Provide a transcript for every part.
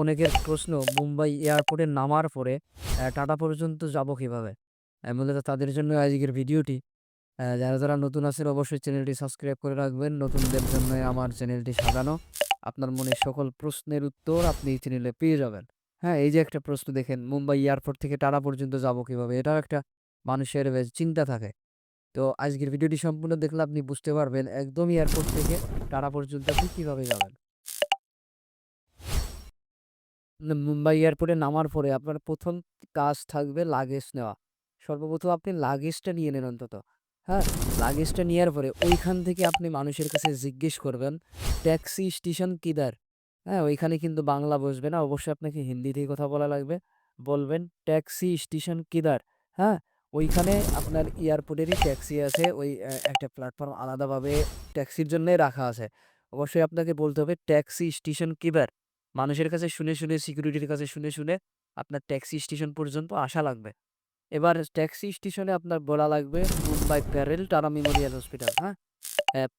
অনেকের প্রশ্ন মুম্বাই এয়ারপোর্টে নামার পরে টাটা পর্যন্ত যাব কীভাবে? মূলত তাদের জন্য আজকের ভিডিওটি। যারা, যারা নতুন আছেন অবশ্যই চ্যানেলটি সাবস্ক্রাইব করে রাখবেন। নতুনদের জন্য আমার চ্যানেলটি সাজানো। আপনার মনে সকল প্রশ্নের উত্তর আপনি এই চ্যানেলে পেয়ে যাবেন। হ্যাঁ, এই যে একটা প্রশ্ন দেখেন মুম্বাই এয়ারপোর্ট থেকে টাটা পর্যন্ত যাব কীভাবে? এটাও একটা মানুষের চিন্তা থাকে। তো আজকের ভিডিওটি সম্পূর্ণ দেখলে আপনি বুঝতে পারবেন একদম এয়ারপোর্ট থেকে টাটা পর্যন্ত আপনি কীভাবে যাবেন। মুম্বাই এয়ারপোর্টে নামার পরে আপনার ১ম কাজ থাকবে লাগেজ নেওয়া। সর্বপ্রথম আপনি লাগেজটা নিয়ে নেন অন্তত। হ্যাঁ? লাগেজটা নেয়ার পরে ওইখান থেকে আপনি মানুষের কাছে জিজ্ঞেস করবেন, ট্যাক্সি স্টেশন কিদার? হ্যাঁ? ওইখানে কিন্তু বাংলা বসবে না। অবশ্যই আপনাকে হিন্দিতেই কথা বলা লাগবে। বলবেন, ট্যাক্সি স্টেশন কিদার? হ্যাঁ? ওইখানে আপনার এয়ারপোর্টেরই ট্যাক্সি আছে। ওই একটা প্ল্যাটফর্ম আলাদাভাবে ট্যাক্সির জন্যই রাখা আছে। অবশ্যই আপনাকে বলতে হবে, ট্যাক্সি স্টেশন কিধার? মানুষের কাছে শুনে, শুনে সিকিউরিটির কাছে শুনে, শুনে আপনার ট্যাক্সি স্টেশন পর্যন্ত আসা লাগবে। এবার ট্যাক্সি স্টেশনে আপনার বলা লাগবে মুম্বাই প্যারেল টারা মেমোরিয়াল হসপিটাল। হ্যাঁ?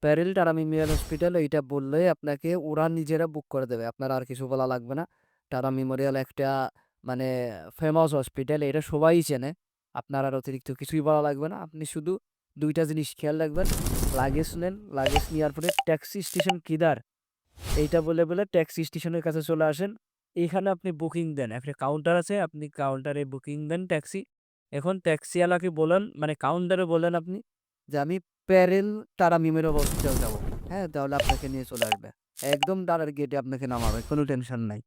প্যারেল টারা মেমোরিয়াল হসপিটাল এইটা বললে আপনাকে ওরা নিজেরা বুক করে দেবে। আপনার আর কিছু বলা লাগবে না। টারা মেমোরিয়াল একটা মানে ফেমাস হসপিটাল। এটা সবাই চেনে। আপনার আর অতিরিক্ত কিছুই বলা লাগবে না। আপনি শুধু দুইটা জিনিস খেয়াল রাখবেন। লাগেজ নেন। লাগেজ নেওয়ার পরে ট্যাক্সি স্টেশন কিধার? এইটা বলে, বলে ট্যাক্সি স্টেশনের কাছে চলে আসেন। এখানে আপনি বুকিং দেন। একটা কাউন্টার আছে। আপনি কাউন্টারে বুকিং দেন ট্যাক্সি। এখন ট্যাক্সিওয়ালাকে বলেন মানে কাউন্টারে বলেন আপনি যে আমি প্যারেল তারামিমের অবস্থায় যাব। হ্যাঁ? তাহলে আপনাকে নিয়ে চলে আসবে। একদম তারার গেটে আপনাকে নামাবে। কোনো টেনশন নাই।